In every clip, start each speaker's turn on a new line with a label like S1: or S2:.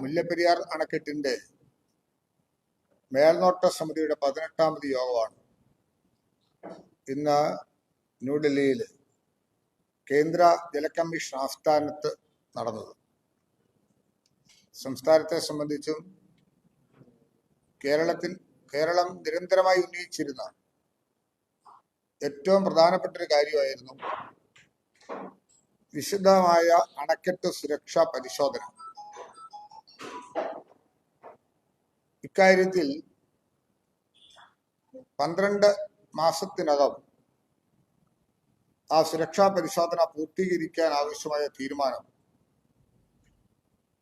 S1: മുല്ലപ്പെരിയാർ അണക്കെട്ടിന്റെ മേൽനോട്ട സമിതിയുടെ പതിനെട്ടാമത് യോഗമാണ്. ഇന്ന് ന്യൂഡൽഹിയിൽ കേന്ദ്ര ജല കമ്മീഷൻ ആസ്ഥാനത്ത് നടന്നത്. സംസ്ഥാനത്തെ സംബന്ധിച്ചും കേരളത്തിൽ കേരളം നിരന്തരമായി ഉന്നയിച്ചിരുന്ന ഏറ്റവും പ്രധാനപ്പെട്ട ഒരു കാര്യമായിരുന്നു വിശദമായ അണക്കെട്ട് സുരക്ഷാ പരിശോധന. ഇക്കാര്യത്തിൽ പന്ത്രണ്ട് മാസത്തിനകം ആ സുരക്ഷാ പരിശോധന പൂർത്തീകരിക്കാൻ ആവശ്യമായ തീരുമാനം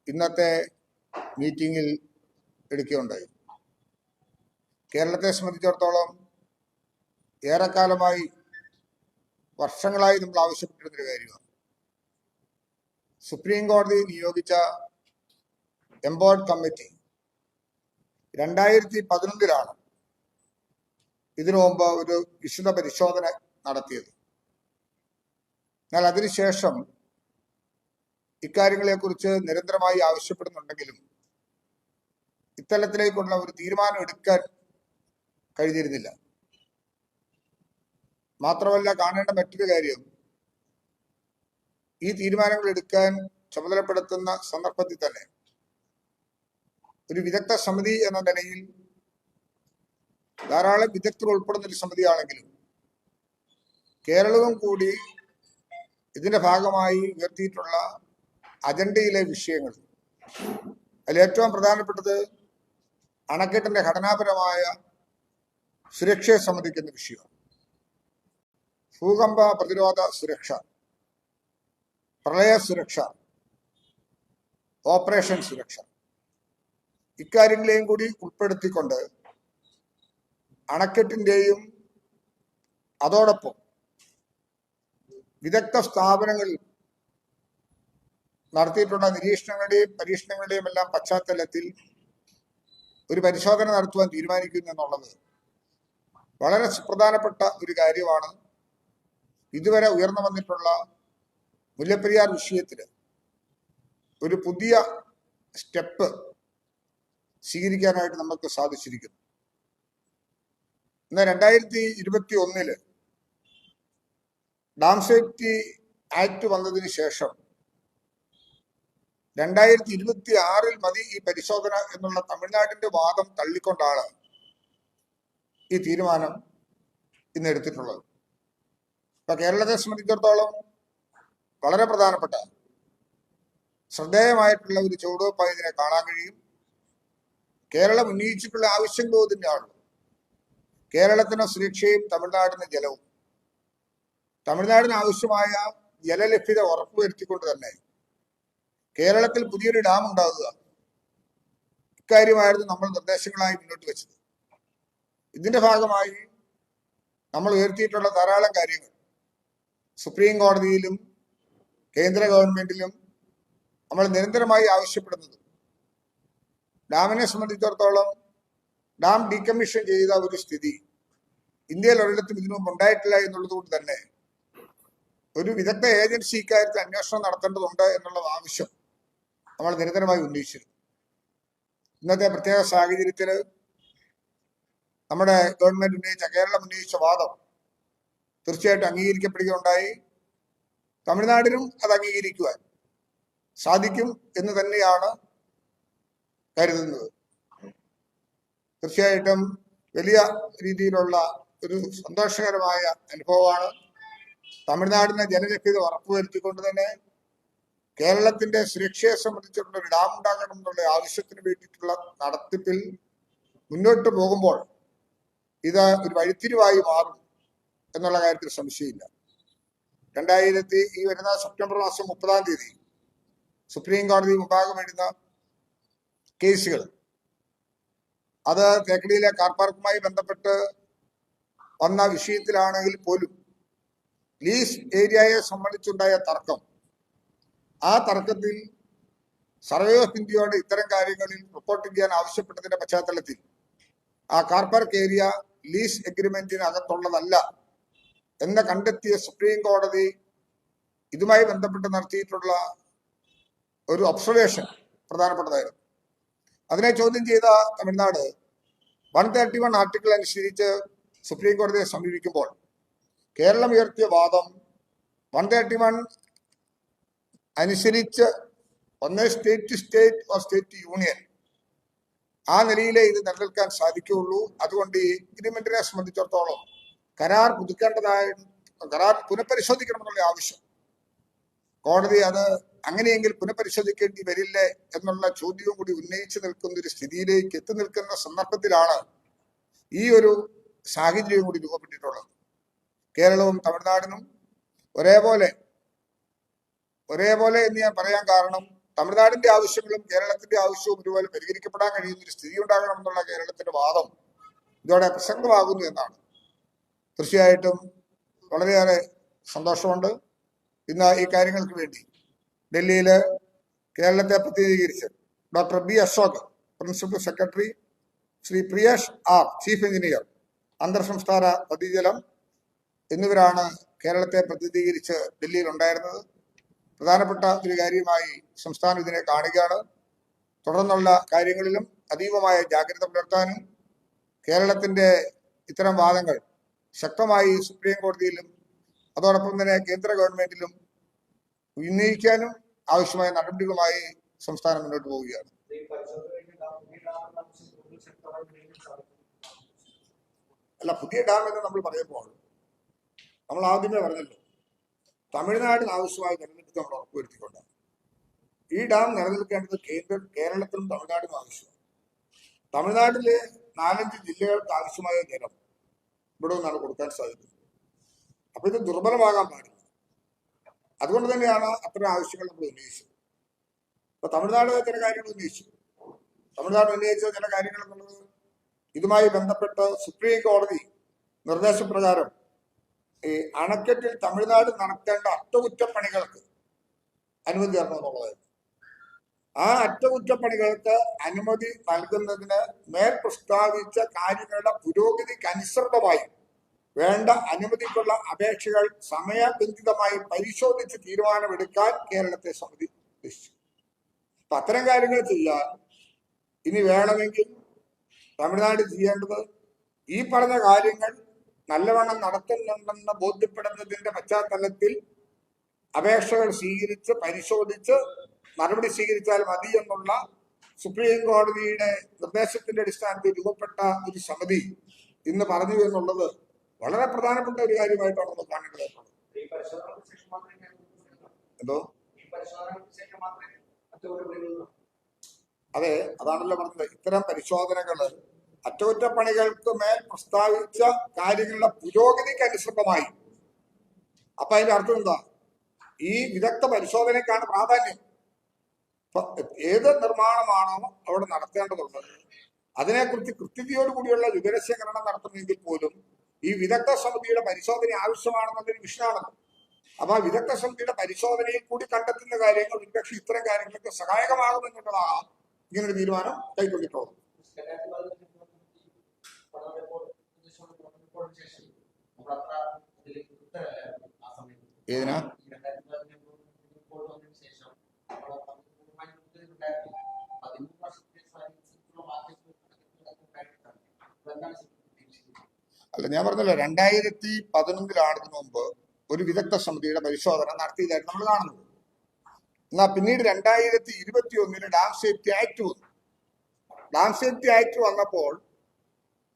S1: ഇന്നത്തെ മീറ്റിംഗിൽ എടുക്കുകയുണ്ടായി. കേരളത്തെ സംബന്ധിച്ചിടത്തോളം ഏറെക്കാലമായി വർഷങ്ങളായി നമ്മൾ ആവശ്യപ്പെട്ടിരുന്നൊരു കാര്യമാണ്. സുപ്രീം കോടതി നിയോഗിച്ച എംബോർഡ് കമ്മിറ്റി രണ്ടായിരത്തി പതിനൊന്നിലാണ് ഇതിനു മുമ്പ് ഒരു വിശദ പരിശോധന നടത്തിയത്. എന്നാൽ അതിനുശേഷം ഇക്കാര്യങ്ങളെക്കുറിച്ച് നിരന്തരമായി ആവശ്യപ്പെടുന്നുണ്ടെങ്കിലും ഇത്തരത്തിലേക്കുള്ള ഒരു തീരുമാനം എടുക്കാൻ കഴിഞ്ഞിരുന്നില്ല. മാത്രമല്ല കാണേണ്ട മറ്റൊരു കാര്യം ഈ തീരുമാനങ്ങൾ എടുക്കാൻ ചുമതലപ്പെടുത്തുന്ന സന്ദർഭത്തിൽ തന്നെ ഒരു വിദഗ്ധ സമിതി എന്ന നിലയിൽ ധാരാളം വിദഗ്ധർ ഉൾപ്പെടുന്ന ഒരു സമിതിയാണെങ്കിലും കേരളവും കൂടി ഇതിന്റെ ഭാഗമായി ഉയർത്തിയിട്ടുള്ള അജണ്ടയിലെ വിഷയങ്ങൾ. അതിൽ ഏറ്റവും പ്രധാനപ്പെട്ടത് അണക്കെട്ടിന്റെ ഘടനാപരമായ സുരക്ഷയെ സംബന്ധിക്കുന്ന വിഷയമാണ്. ഭൂകമ്പ പ്രതിരോധ സുരക്ഷ പ്രളയ സുരക്ഷ ഓപ്പറേഷൻ സുരക്ഷ. ഇക്കാര്യങ്ങളെയും കൂടി ഉൾപ്പെടുത്തിക്കൊണ്ട് അണക്കെട്ടിന്റെയും അതോടൊപ്പം വിദഗ്ധ സ്ഥാപനങ്ങളിൽ നടത്തിയിട്ടുള്ള നിരീക്ഷണങ്ങളുടെയും പരീക്ഷണങ്ങളുടെയും എല്ലാം പശ്ചാത്തലത്തിൽ ഒരു പരിശോധന നടത്തുവാൻ തീരുമാനിക്കുന്നു എന്നുള്ളത് വളരെ സുപ്രധാനപ്പെട്ട ഒരു കാര്യമാണ്. ഇതുവരെ ഉയർന്നു വന്നിട്ടുള്ള മുല്ലപ്പെരിയാർ വിഷയത്തിൽ ഒരു പുതിയ സ്റ്റെപ്പ് സ്വീകരിക്കാനായിട്ട് നമുക്ക് സാധിച്ചിരിക്കുന്നു. ഇന്ന് രണ്ടായിരത്തി ഇരുപത്തി ഒന്നിൽ ഡാം സേഫ്റ്റി ആക്ട് വന്നതിന് ശേഷം രണ്ടായിരത്തി ഇരുപത്തി ആറിൽ മതി ഈ പരിശോധന എന്നുള്ള തമിഴ്നാടിന്റെ വാദം തള്ളിക്കൊണ്ടാണ് ഈ തീരുമാനം ഇന്ന് എടുത്തിട്ടുള്ളത്. ഇപ്പൊ കേരളത്തെ സംബന്ധിച്ചിടത്തോളം വളരെ പ്രധാനപ്പെട്ട ശ്രദ്ധേയമായിട്ടുള്ള ഒരു ചുവടുവെപ്പായി ഇതിനെ കാണാൻ കഴിയും. കേരളം ഉന്നയിച്ചിട്ടുള്ള ആവശ്യങ്ങളോ തന്നെയാണ് കേരളത്തിന് സുരക്ഷയും തമിഴ്നാടിന് ജലവും. തമിഴ്നാടിന് ആവശ്യമായ ജലലഭ്യത ഉറപ്പുവരുത്തിക്കൊണ്ട് തന്നെ കേരളത്തിൽ പുതിയൊരു ഡാം ഉണ്ടാകുക ഇക്കാര്യമായിരുന്നു നമ്മൾ നിർദ്ദേശങ്ങളായി മുന്നോട്ട് വെച്ചത്. ഇതിന്റെ ഭാഗമായി നമ്മൾ ഉയർത്തിയിട്ടുള്ള ധാരാളം കാര്യങ്ങൾ. സുപ്രീം കോടതിയിലും കേന്ദ്ര ഗവൺമെന്റിലും നമ്മൾ നിരന്തരമായി ആവശ്യപ്പെടുന്നത് ഡാമിനെ സംബന്ധിച്ചിടത്തോളം ഡാം ഡീകമ്മീഷൻ ചെയ്ത ഒരു സ്ഥിതി ഇന്ത്യയിൽ ഒരിടത്തും ഇതിനു മുമ്പ് ഉണ്ടായിട്ടില്ല എന്നുള്ളത് കൊണ്ട് തന്നെ ഒരു വിദഗ്ധ ഏജൻസി ഇക്കാര്യത്തിൽ അന്വേഷണം നടത്തേണ്ടതുണ്ട് എന്നുള്ള ആവശ്യം നമ്മൾ നിരന്തരമായി ഉന്നയിച്ചിരുന്നു. ഇന്നത്തെ പ്രത്യേക സാഹചര്യത്തിൽ നമ്മുടെ ഗവൺമെന്റ് ഉന്നയിച്ച കേരളം ഉന്നയിച്ച വാദം തീർച്ചയായിട്ടും അംഗീകരിക്കപ്പെടുകയുണ്ടായി. തമിഴ്നാടിനും അത് അംഗീകരിക്കുവാൻ സാധിക്കും എന്ന് തന്നെയാണ് കരുതുന്നത്. തീർച്ചയായിട്ടും വലിയ രീതിയിലുള്ള ഒരു സന്തോഷകരമായ അനുഭവമാണ്. തമിഴ്നാടിനെ ജനലഭ്യത ഉറപ്പുവരുത്തിക്കൊണ്ട് തന്നെ കേരളത്തിന്റെ സുരക്ഷയെ സംബന്ധിച്ചുള്ള ഒരു ഡാം ഉണ്ടാകണം എന്നുള്ള ആവശ്യത്തിന് വേണ്ടിയിട്ടുള്ള നടത്തിപ്പിൽ മുന്നോട്ട് പോകുമ്പോൾ ഇത് ഒരു വഴിത്തിരിവായി മാറും എന്നുള്ള കാര്യത്തിൽ സംശയമില്ല. രണ്ടായിരത്തി ഈ വരുന്ന സെപ്റ്റംബർ മാസം മുപ്പതാം തീയതി സുപ്രീം കോടതി മുമ്പാകെ വരുന്ന കേസുകൾ. അത് തേക്കടിയിലെ കാർ പാർക്കുമായി ബന്ധപ്പെട്ട് വന്ന വിഷയത്തിലാണെങ്കിൽ പോലും ലീസ് ഏരിയയെ സംബന്ധിച്ചുണ്ടായ തർക്കം. ആ തർക്കത്തിൽ സർവേ ഓഫ് ഇന്ത്യയോട് ഇത്തരം കാര്യങ്ങളിൽ റിപ്പോർട്ട് ചെയ്യാൻ ആവശ്യപ്പെട്ടതിന്റെ പശ്ചാത്തലത്തിൽ ആ കാർ പാർക്ക് ഏരിയ ലീസ് എഗ്രിമെന്റിന് അകത്തുള്ളതല്ല എന്ന് കണ്ടെത്തിയ സുപ്രീം കോടതി ഇതുമായി ബന്ധപ്പെട്ട് നടത്തിയിട്ടുള്ള ഒരു ഒബ്സർവേഷൻ പ്രധാനപ്പെട്ടതായിരുന്നു. അതിനെ ചോദ്യം ചെയ്ത Tamil Nadu one thirty one article അനുസരിച്ച് സുപ്രീം കോടതിയെ സമീപിക്കുമ്പോൾ കേരളം ഉയർത്തിയ വാദം വൺ തേർട്ടി വൺ അനുസരിച്ച് ഒന്ന് state to state or state to union ആ നിലയിലേ ഇത് നിലനിൽക്കാൻ സാധിക്കുകയുള്ളൂ. അതുകൊണ്ട് ഈ എഗ്രിമെന്റിനെ സംബന്ധിച്ചിടത്തോളം കരാർ പുതുക്കേണ്ടതായ കരാർ പുനഃപരിശോധിക്കണമെന്നുള്ള ആവശ്യം. കോടതി അത് അങ്ങനെയെങ്കിൽ പുനഃപരിശോധിക്കേണ്ടി വരില്ലേ എന്നുള്ള ചോദ്യവും കൂടി ഉന്നയിച്ചു നിൽക്കുന്ന ഒരു സ്ഥിതിയിലേക്ക് എത്തി നിൽക്കുന്ന സന്ദർഭത്തിലാണ് ഈ ഒരു സാഹചര്യം കൂടി രൂപപ്പെട്ടിട്ടുള്ളത്. കേരളവും തമിഴ്നാടിനും ഒരേപോലെ ഒരേപോലെ എന്ന് ഞാൻ പറയാൻ കാരണം തമിഴ്നാടിന്റെ ആവശ്യങ്ങളും കേരളത്തിന്റെ ആവശ്യവും ഒരുപോലെ പരിഹരിക്കപ്പെടാൻ കഴിയുന്ന ഒരു സ്ഥിതി ഉണ്ടാകണം എന്നുള്ള കേരളത്തിന്റെ വാദം ഇതോടെ പ്രസക്തമാകുന്നു എന്നാണ്. തീർച്ചയായിട്ടും വളരെയേറെ സന്തോഷമുണ്ട്. ഇന്ന് ഈ കാര്യങ്ങൾക്ക് വേണ്ടി ഡൽഹിയിൽ കേരളത്തെ പ്രതിനിധീകരിച്ച് doctor B Ashok principal secretary Shri Priyesh R chief engineer അന്തർ സംസ്ഥാന നദീജലം എന്നിവരാണ് കേരളത്തെ പ്രതിനിധീകരിച്ച് ഡൽഹിയിൽ ഉണ്ടായിരുന്നത് പ്രധാനപ്പെട്ട ഒരു കാര്യമായി സംസ്ഥാനം ഇതിനെ കാണുകയാണ്. തുടർന്നുള്ള കാര്യങ്ങളിലും അതീവമായ ജാഗ്രത പുലർത്താനും കേരളത്തിന്റെ ഇത്തരം വാദങ്ങൾ ശക്തമായി സുപ്രീം കോടതിയിലും അതോടൊപ്പം തന്നെ കേന്ദ്ര ഗവൺമെന്റിലും ഉന്നയിക്കാനും ആവശ്യമായ നടപടികളുമായി സംസ്ഥാനം മുന്നോട്ട് പോവുകയാണ്. അല്ല പുതിയ ഡാം എന്ന് നമ്മൾ പറയുമ്പോൾ നമ്മൾ ആദ്യമേ പറഞ്ഞല്ലോ തമിഴ്നാടിന് ആവശ്യമായ നിലനിൽപ്പ് നമ്മൾ ഉറപ്പുവരുത്തിക്കൊണ്ട്. ഈ ഡാം നിലനിൽക്കേണ്ടത് കേന്ദ്ര കേരളത്തിനും തമിഴ്നാടിനും ആവശ്യമാണ്. തമിഴ്നാട്ടിലെ നാലഞ്ച് ജില്ലകൾക്ക് ആവശ്യമായ ജലം ഇവിടെ നിന്നാണ് കൊടുക്കാൻ സാധിക്കുന്നത്. അപ്പൊ ഇത് ദുർബലമാകാൻ പാടില്ല. അതുകൊണ്ട് തന്നെയാണ് അത്തരം ആവശ്യങ്ങൾ നമ്മൾ ഉന്നയിച്ചത്. അപ്പൊ തമിഴ്നാട് ചില കാര്യങ്ങൾ ഉന്നയിച്ചു. തമിഴ്നാട് ഉന്നയിച്ച ചില കാര്യങ്ങൾ എന്നുള്ളത് ഇതുമായി ബന്ധപ്പെട്ട് സുപ്രീം കോടതി നിർദ്ദേശപ്രകാരം ഈ അണക്കെട്ടിൽ തമിഴ്നാട് നടത്തേണ്ട അറ്റകുറ്റപ്പണികൾക്ക് അനുമതി തരണമെന്നുള്ളതായിരുന്നു ആ അറ്റകുറ്റപ്പണികൾക്ക് അനുമതി നൽകുന്നതിന് മേൽ പ്രസ്താവിച്ച കാര്യങ്ങളുടെ പുരോഗതിക്ക് അനുസൃതമായി വേണ്ട അനുമതിക്കുള്ള അപേക്ഷകൾ സമയബന്ധിതമായി പരിശോധിച്ച് തീരുമാനമെടുക്കാൻ കേരളത്തെ സമിതി ഉദ്ദേശിച്ചു. അപ്പൊ അത്തരം കാര്യങ്ങൾ ചെയ്യാൻ ഇനി വേണമെങ്കിൽ തമിഴ്നാട് ചെയ്യേണ്ടത് ഈ പറഞ്ഞ കാര്യങ്ങൾ നല്ലവണ്ണം നടത്തുന്നുണ്ടെന്ന് ബോധ്യപ്പെടുന്നതിന്റെ പശ്ചാത്തലത്തിൽ അപേക്ഷകൾ സ്വീകരിച്ച് പരിശോധിച്ച് നടപടി സ്വീകരിച്ചാൽ മതി എന്നുള്ള സുപ്രീം കോടതിയുടെ നിർദ്ദേശത്തിന്റെ അടിസ്ഥാനത്തിൽ രൂപപ്പെട്ട ഒരു സമിതി ഇന്ന് പറഞ്ഞു എന്നുള്ളത് വളരെ പ്രധാനപ്പെട്ട ഒരു കാര്യമായിട്ടാണ് നമ്മൾ കാണേണ്ടത്. എന്തോ? അതെ അതാണല്ലോ പറഞ്ഞത്. ഇത്തരം പരിശോധനകൾ അറ്റകുറ്റപ്പണികൾക്ക് മേൽ പ്രസ്താവിച്ച കാര്യങ്ങളുടെ പുരോഗതിക്ക് അനുസൃതമായി. അപ്പൊ അതിന്റെ അർത്ഥം എന്താ? ഈ വിദഗ്ധ പരിശോധനയ്ക്കാണ് പ്രാധാന്യം. ഏത് നിർമ്മാണമാണോ അവിടെ നടത്തേണ്ടതുള്ളത് അതിനെക്കുറിച്ച് കൃത്യതയോടുകൂടിയുള്ള വിവരശേഖരണം നടത്തണമെങ്കിൽ പോലും ഈ വിദഗ്ധ സമിതിയുടെ പരിശോധന ആവശ്യമാണെന്നുള്ളൊരു വിഷയമാണല്ലോ അപ്പൊ ആ വിദഗ്ധ സമിതിയുടെ പരിശോധനയിൽ കൂടി കണ്ടെത്തുന്ന കാര്യങ്ങൾ ഒരുപക്ഷെ ഇത്തരം കാര്യങ്ങൾക്ക് സഹായകമാകുമെന്നുള്ളതാണ് ഇങ്ങനൊരു തീരുമാനം കൈക്കൊണ്ടിട്ടുള്ളത്. ഏതിനാ.
S2: പതിമൂന്ന്.
S1: അല്ല ഞാൻ പറഞ്ഞല്ലോ രണ്ടായിരത്തി പതിനൊന്നിലാണ് ഇതിനു മുമ്പ് ഒരു വിദഗ്ധ സമിതിയുടെ പരിശോധന നടത്തിയതായിട്ട് നമ്മൾ കാണുന്നത്. എന്നാ പിന്നീട് രണ്ടായിരത്തി ഇരുപത്തി ഒന്നിന് ഡാം സേഫ്റ്റി ആക്ട് വന്നു. ഡാം സേഫ്റ്റി ആക്ട് വന്നപ്പോൾ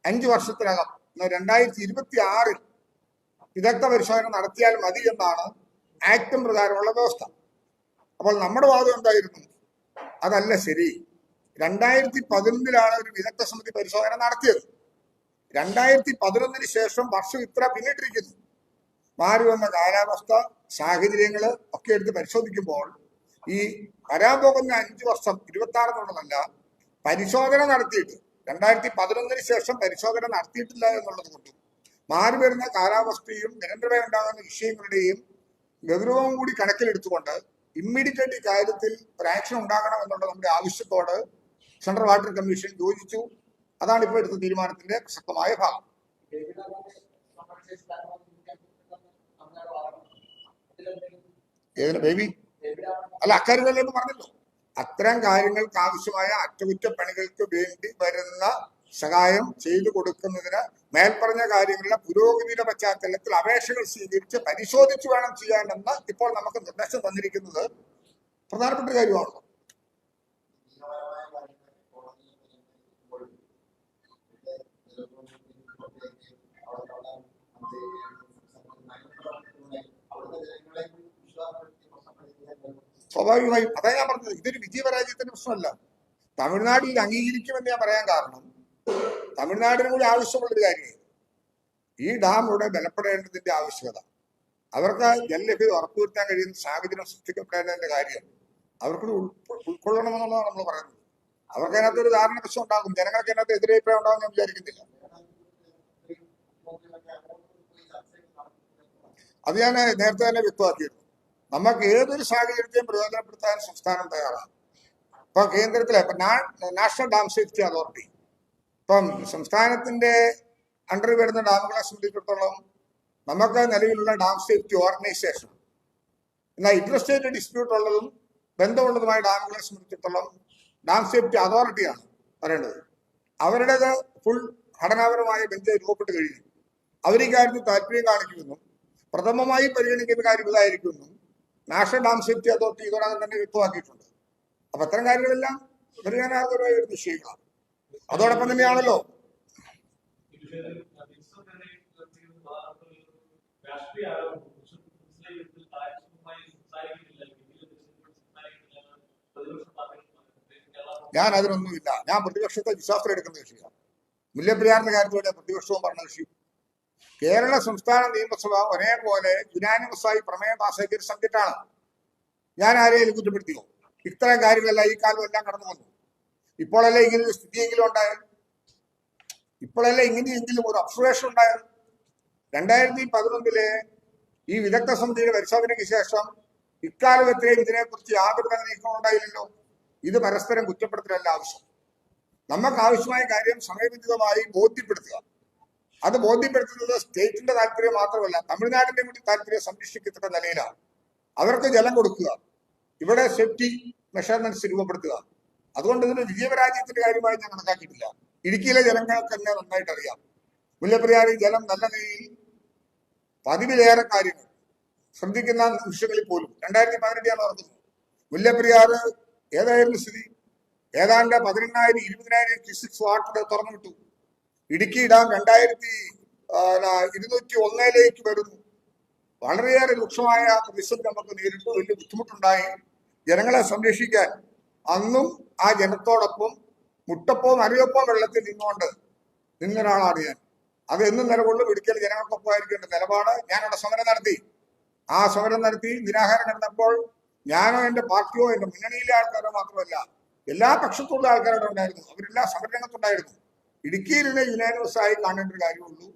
S1: അഞ്ചു വർഷത്തിനകം രണ്ടായിരത്തി ഇരുപത്തി ആറിൽ വിദഗ്ധ പരിശോധന നടത്തിയാൽ മതി എന്നാണ് ആക്ടും പ്രകാരമുള്ള വ്യവസ്ഥ. അപ്പോൾ നമ്മുടെ വാദം എന്തായിരുന്നു? അതല്ല ശരി. രണ്ടായിരത്തി പതിനൊന്നിലാണ് ഒരു വിദഗ്ധ സമിതി പരിശോധന നടത്തിയത്. രണ്ടായിരത്തി പതിനൊന്നിന് ശേഷം വർഷം ഇത്ര പിന്നിട്ടിരിക്കുന്നു. മാറി വന്ന കാലാവസ്ഥ സാഹചര്യങ്ങൾ ഒക്കെ എടുത്ത് പരിശോധിക്കുമ്പോൾ ഈ വരാൻ പോകുന്ന അഞ്ചു വർഷം ഇരുപത്തി ആറ് എന്നുള്ളതല്ല പരിശോധന നടത്തിയിട്ട് രണ്ടായിരത്തി പതിനൊന്നിന് ശേഷം പരിശോധന നടത്തിയിട്ടില്ല എന്നുള്ളത് കൊണ്ടും മാറി വരുന്ന കാലാവസ്ഥയും നിരന്തരമായി ഉണ്ടാകുന്ന വിഷയങ്ങളുടെയും ഗൗരവവും കൂടി കണക്കിലെടുത്തുകൊണ്ട് ഇമ്മീഡിയറ്റ് ഇക്കാര്യത്തിൽ കാര്യത്തിൽ ഒരു ആക്ഷൻ ഉണ്ടാകണം എന്നുള്ള നമ്മുടെ ആവശ്യത്തോട് സെൻട്രൽ വാട്ടർ കമ്മീഷൻ യോജിച്ചു. അതാണ് ഇപ്പോൾ എടുത്ത തീരുമാനത്തിന്റെ ശക്തമായ ഭാഗം. ഏതിന് ബേബി? അല്ല അക്കാര്യത്തിലേക്ക് പറഞ്ഞല്ലോ. അത്തരം കാര്യങ്ങൾക്ക് ആവശ്യമായ അറ്റകുറ്റപ്പണികൾക്ക് വേണ്ടി വരുന്ന സഹായം ചെയ്തു കൊടുക്കുന്നതിന് മേൽപ്പറഞ്ഞ കാര്യങ്ങളുടെ പുരോഗതിയുടെ പശ്ചാത്തലത്തിൽ അപേക്ഷകൾ സ്വീകരിച്ച് പരിശോധിച്ച് വേണം ചെയ്യാനെന്ന് ഇപ്പോൾ നമുക്ക് നിർദ്ദേശം തന്നിരിക്കുന്നത് പ്രധാനപ്പെട്ട കാര്യമാണ്
S2: നിയമപരമായ കാര്യങ്ങൾ കോടതിയിൽ പരിഗണിക്കുമ്പോൾ ഇവിടെ അവിടുത്തെ ജനങ്ങളെ വിശ്വാസപ്പെടുത്തി പ്രശ്നപ്പെടുത്തിയാൽ
S1: സ്വാഭാവികമായും അതാ ഞാൻ പറഞ്ഞത്. ഇതൊരു വിജയപരാജയത്തിന്റെ പ്രശ്നമല്ല. തമിഴ്നാട്ടിൽ അംഗീകരിക്കുമെന്ന് ഞാൻ പറയാൻ കാരണം തമിഴ്നാടിന് കൂടി ആവശ്യമുള്ളൊരു കാര്യമാണ്. ഈ ഡാം ഇവിടെ ബലപ്പെടേണ്ടതിന്റെ ആവശ്യകത. അവർക്ക് ജലലഭ്യത ഉറപ്പുവരുത്താൻ കഴിയുന്ന സാഹചര്യം സൃഷ്ടിക്കപ്പെടേണ്ടതിന്റെ കാര്യം അവർക്ക് ഉൾക്കൊ- ഉൾക്കൊള്ളണമെന്നുള്ളതാണ് നമ്മൾ പറയുന്നത്. അവർക്ക് അതിനകത്ത് ഒരു ധാരണ പ്രശ്നം ഉണ്ടാകും. ജനങ്ങൾക്ക് അതിനകത്ത് എതിരഭിപ്രായം ഉണ്ടാകും ഞാൻ വിചാരിക്കുന്നില്ല. അത് ഞാൻ നേരത്തെ തന്നെ വ്യക്തമാക്കിയിരുന്നു. നമുക്ക് ഏതൊരു സാഹചര്യത്തെയും പ്രയോജനപ്പെടുത്താൻ സംസ്ഥാനം തയ്യാറാണ്. ഇപ്പൊ കേന്ദ്രത്തിലെ നാഷണൽ ഡാം സേഫ്റ്റി അതോറിറ്റി. ഇപ്പം സംസ്ഥാനത്തിന്റെ അണ്ടർ വരുന്ന ഡാമുകളെ സംബന്ധിച്ചിടത്തോളം നമുക്ക് നിലവിലുള്ള ഡാം സേഫ്റ്റി ഓർഗനൈസേഷൻ എന്നാൽ ഇന്റർസ്റ്റേറ്റ് ഡിസ്പ്യൂട്ട് ഉള്ളതും ബന്ധമുള്ളതുമായ ഡാമുകളെ സംബന്ധിച്ചിടത്തോളം ഡാം സേഫ്റ്റി അതോറിറ്റിയാണ് പറയേണ്ടത്. അവരുടേത് ഫുൾ ഘടനാപരമായ ബെഞ്ച് രൂപപ്പെട്ട് കഴിഞ്ഞു. അവർ ഈ കാര്യത്തിൽ താല്പര്യം കാണിക്കുമെന്നും പ്രഥമമായി പരിഗണിക്കുന്ന കാര്യം ഇതായിരിക്കുന്നു. നാഷണൽ ഡാം സേഫ്റ്റി അതോറിറ്റി ഇതോടകം തന്നെ വ്യക്തമാക്കിയിട്ടുണ്ട്. അപ്പൊ അത്തരം കാര്യങ്ങളെല്ലാം പരിഗണനാർഹമായ ഒരു വിഷയങ്ങളാണ് അതോടൊപ്പം തന്നെയാണല്ലോ ഞാൻ അതിനൊന്നുമില്ല. ഞാൻ പ്രതിപക്ഷത്തെ വിശ്വാസം എടുക്കുന്ന വിഷയമാണ് മുല്ലപ്പെരിയാറിന്റെ കാര്യത്തിലൂടെ പ്രതിപക്ഷവും പറഞ്ഞ കക്ഷി കേരള സംസ്ഥാന നിയമസഭ ഒരേപോലെ യുനാനിമസായി പ്രമേയം പാസ്സാക്കിയ ഒരു സബ്ജക്റ്റാണ് ഞാൻ ആരെയും കുറ്റപ്പെടുത്തിയോ? ഇത്തരം കാര്യങ്ങളല്ല ഈ കാലം എല്ലാം കടന്നു വന്നു. ഇപ്പോഴല്ലേ ഇങ്ങനെ ഒരു സ്ഥിതിയെങ്കിലും ഉണ്ടായത്? ഇപ്പോഴല്ലേ ഇങ്ങനെയെങ്കിലും ഒരു ഒബ്സർവേഷൻ ഉണ്ടായത്? രണ്ടായിരത്തി പതിനൊന്നിലെ ഈ വിദഗ്ധ സമിതിയുടെ പരിശോധനയ്ക്ക് ശേഷം ഇക്കാലം എത്രയും ഇതിനെക്കുറിച്ച് യാതൊരു തന്നെ നീക്കവും ഉണ്ടായില്ലല്ലോ. ഇത് പരസ്പരം കുറ്റപ്പെടുത്തലല്ല ആവശ്യം. നമുക്ക് ആവശ്യമായ കാര്യം സമയബന്ധിതമായി ബോധ്യപ്പെടുത്തുക. അത് ബോധ്യപ്പെടുത്തുന്നത് സ്റ്റേറ്റിന്റെ താല്പര്യം മാത്രമല്ല തമിഴ്നാടിന്റെ കൂടി താല്പര്യം സംരക്ഷിക്കത്തക്ക നിലയിലാണ്. അവർക്ക് ജലം കൊടുക്കുക. ഇവിടെ സേഫ്റ്റി മെഷർമെന്റ്സ് രൂപപ്പെടുത്തുക. അതുകൊണ്ട് ഇതിന് വിജയപരാജയത്തിന്റെ കാര്യമായി ഞാൻ കണക്കാക്കിയിട്ടില്ല. ഇടുക്കിയിലെ ജനങ്ങൾക്ക് തന്നെ നന്നായിട്ട് അറിയാം. മുല്ലപ്പെരിയാറിൽ ജലം നല്ല നിലയിൽ പതിവിലേറെ കാര്യങ്ങൾ. ശ്രദ്ധിക്കുന്ന നിമിഷങ്ങളിൽ പോലും. രണ്ടായിരത്തി പതിനെട്ടിലാണ് നടക്കുന്നത് മുല്ലപ്പെരിയാറ് ഏതായിരുന്നു സ്ഥിതി? ഏതാണ്ട് പതിനെണ്ണായിരം ഇരുപതിനായിരം ക്യൂസിക്സ് വാട്ടർ തുറന്നു വിട്ടു. ഇടുക്കി ഡാം രണ്ടായിരത്തി ഇരുന്നൂറ്റി ഒന്നിലേക്ക് വരുന്നു. വളരെയേറെ രൂക്ഷമായ പ്രതിസന്ധി നമുക്ക് നേരിട്ടു വലിയ ബുദ്ധിമുട്ടുണ്ടായി. ജനങ്ങളെ സംരക്ഷിക്കാൻ അന്നും ആ ജനത്തോടൊപ്പം മുട്ടപ്പോ അരിയപ്പവും വെള്ളത്തിൽ നിന്നുകൊണ്ട് നിന്നൊരാളാണ് ഞാൻ അത് എന്നും നിലകൊള്ളും. ഇടുക്കിയിൽ ജനങ്ങൾക്കൊപ്പമായിരിക്കേണ്ട നിലപാട് ഞാൻ അവിടെ സമരം നടത്തി. ആ സമരം നടത്തി നിരാഹാരം നടന്നപ്പോൾ ഞാനോ എന്റെ പാർട്ടിയോ എന്റെ മുന്നണിയിലെ ആൾക്കാരോ മാത്രമല്ല എല്ലാ പക്ഷത്തുള്ള ആൾക്കാരോടെ ഉണ്ടായിരുന്നു. അവരെല്ലാം സമരരംഗത്തുണ്ടായിരുന്നു. ഇടുക്കിയിൽ നിന്ന് യുനാനിമസ് ആയി കാണേണ്ട ഒരു കാര്യമുള്ളൂ.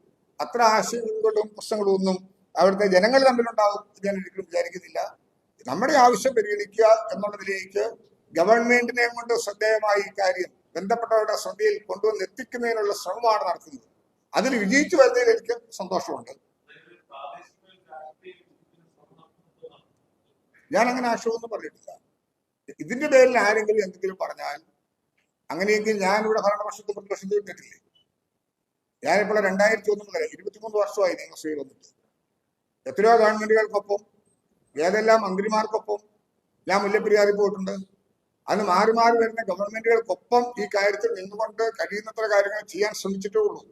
S1: അത്ര ആശയങ്ങളും പ്രശ്നങ്ങളും ഒന്നും അവിടുത്തെ ജനങ്ങൾ തമ്മിലുണ്ടാവും ഞാൻ ഒരിക്കലും വിചാരിക്കുന്നില്ല. നമ്മുടെ ആവശ്യം പരിഗണിക്കുക എന്നുള്ളതിലേക്ക് ഗവൺമെന്റിനെ കൊണ്ട് ശ്രദ്ധേയമായി കാര്യം ബന്ധപ്പെട്ടവരുടെ ശ്രദ്ധയിൽ കൊണ്ടുവന്ന് എത്തിക്കുന്നതിനുള്ള ശ്രമമാണ് നടത്തുന്നത്. അതിൽ വിജയിച്ചു വരുന്നതിൽ എനിക്ക് സന്തോഷമുണ്ട്. ഞാൻ അങ്ങനെ ആശയമൊന്നും പറഞ്ഞിട്ടില്ല. ഇതിന്റെ പേരിൽ ആരെങ്കിലും എന്തെങ്കിലും പറഞ്ഞാൽ അങ്ങനെയെങ്കിൽ ഞാൻ ഇവിടെ ഭരണപക്ഷത്തും പ്രതിപക്ഷത്തും ഇട്ടിട്ടില്ലേ ഞാനിപ്പോൾ രണ്ടായിരത്തി ഒന്ന് മുതൽ ഇരുപത്തിമൂന്ന് വർഷമായി നിയമസഭയിൽ വന്നിട്ട്. എത്രയോ ഗവൺമെന്റുകൾക്കൊപ്പം ഏതെല്ലാം മന്ത്രിമാർക്കൊപ്പം ഞാൻ മുല്ലപ്പെരിയാറിൽ പോയിട്ടുണ്ട്. അന്ന് മാറി മാറി വരുന്ന ഗവൺമെന്റുകൾക്കൊപ്പം ഈ കാര്യത്തിൽ നിന്നുകൊണ്ട് കഴിയുന്നത്ര കാര്യങ്ങൾ ചെയ്യാൻ ശ്രമിച്ചിട്ടേ ഉള്ളൂ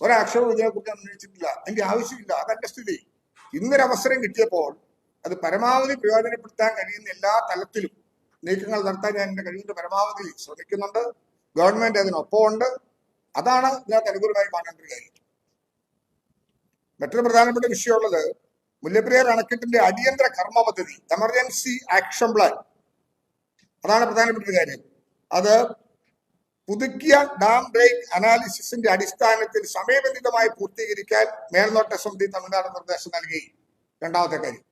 S1: ഒരാക്ഷേപം ഇതിനെക്കുറിച്ച് അന്വേഷിച്ചിട്ടില്ല എന്റെ ആവശ്യമില്ല. അതല്ല സ്ഥിതി. ഇന്നൊരവസരം കിട്ടിയപ്പോൾ അത് പരമാവധി പ്രയോജനപ്പെടുത്താൻ കഴിയുന്ന എല്ലാ തലത്തിലും നീക്കങ്ങൾ നടത്താൻ ഞാൻ എന്റെ കഴിവിന്റെ പരമാവധി ശ്രമിക്കുന്നുണ്ട്. ഗവൺമെന്റ് അതിനൊപ്പമുണ്ട് അതാണ് ഞാൻ അനുകൂലമായി കാണേണ്ട ഒരു കാര്യം മറ്റൊരു പ്രധാനപ്പെട്ട വിഷയമുള്ളത് മുല്ലപ്പെരിയാർ അണക്കെട്ടിന്റെ അടിയന്തര കർമ്മ പദ്ധതി എമർജൻസി ആക്ഷൻ പ്ലാൻ അതാണ് പ്രധാനപ്പെട്ട ഒരു കാര്യം. അത് പുതുക്കിയ ഡാം ബ്രേക്ക് അനാലിസിസിന്റെ അടിസ്ഥാനത്തിൽ സമയബന്ധിതമായി പൂർത്തീകരിക്കാൻ മേൽനോട്ട സമിതി തമിഴ്നാട് നിർദ്ദേശം നൽകി. രണ്ടാമത്തെ കാര്യം.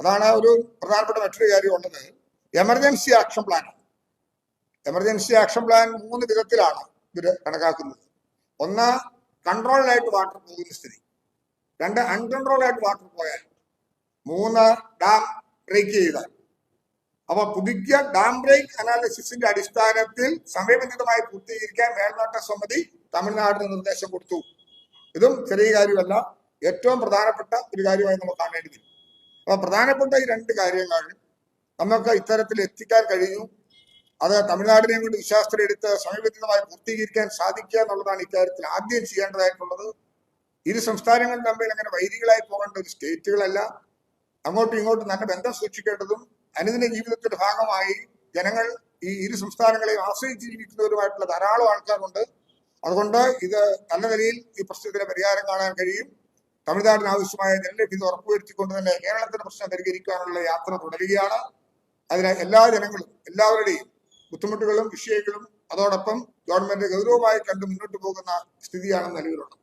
S1: അതാണ് ഒരു പ്രധാനപ്പെട്ട മറ്റൊരു കാര്യം ഉള്ളത് emergency action plan emergency action plan മൂന്ന് വിധത്തിലാണ് ഇവർ കണക്കാക്കുന്നത്. ഒന്ന് കൺട്രോൾഡായിട്ട് വാട്ടർ പോകുന്ന സ്ഥിതി. രണ്ട് അൺകൺട്രോൾഡായിട്ട് വാട്ടർ പോയാൽ മൂന്ന് ഡാം ബ്രേക്ക് ചെയ്താൽ. അപ്പൊ പുതുക്കിയ ഡാം ബ്രേക്ക് അനാലിസിസിന്റെ അടിസ്ഥാനത്തിൽ സമയബന്ധിതമായി പൂർത്തീകരിക്കാൻ മേൽനോട്ട സമിതി തമിഴ്നാടിന് നിർദ്ദേശം കൊടുത്തു. ഇതും ചെറിയ കാര്യമല്ല. ഏറ്റവും പ്രധാനപ്പെട്ട ഒരു കാര്യമായി നമ്മൾ കാണേണ്ടി വരും. അപ്പൊ പ്രധാനപ്പെട്ട ഈ രണ്ട് കാര്യങ്ങൾ നമുക്ക് ഇത്തരത്തിൽ എത്തിക്കാൻ കഴിയും. അത് തമിഴ്നാടിനെ കൊണ്ട് വിശ്വാസത്തിൽ എടുത്ത് സമയബന്ധിതമായി പൂർത്തീകരിക്കാൻ സാധിക്കുക എന്നുള്ളതാണ് ഇക്കാര്യത്തിൽ ആദ്യം ചെയ്യേണ്ടതായിട്ടുള്ളത്. ഇരു സംസ്ഥാനങ്ങളും തമ്മിൽ അങ്ങനെ വൈരികളായി പോകേണ്ട ഒരു സ്റ്റേറ്റുകളല്ല. അങ്ങോട്ടും ഇങ്ങോട്ടും നല്ല ബന്ധം സൂക്ഷിക്കേണ്ടതും അനുദിന ജീവിതത്തിന്റെ ഭാഗമായി ജനങ്ങൾ ഈ ഇരു സംസ്ഥാനങ്ങളെയും ആശ്രയിച്ച് ജീവിക്കുന്നവരുമായിട്ടുള്ള ധാരാളം ആൾക്കാരുണ്ട്. അതുകൊണ്ട് ഇത് നല്ല നിലയിൽ ഈ പ്രശ്നത്തിന് പരിഹാരം കാണാൻ കഴിയും. തമിഴ്നാടിന് ആവശ്യമായ നെല്ലഭ്യത ഉറപ്പുവരുത്തിക്കൊണ്ട് തന്നെ കേരളത്തിന്റെ പ്രശ്നം പരിഹരിക്കാനുള്ള യാത്ര തുടരുകയാണ്. അതിന് എല്ലാ ജനങ്ങളും എല്ലാവരുടെയും ബുദ്ധിമുട്ടുകളും വിഷയങ്ങളും അതോടൊപ്പം ഗവൺമെന്റ് ഗൗരവമായി കണ്ട് മുന്നോട്ട് പോകുന്ന സ്ഥിതിയാണ് നിലവിലുള്ളത്.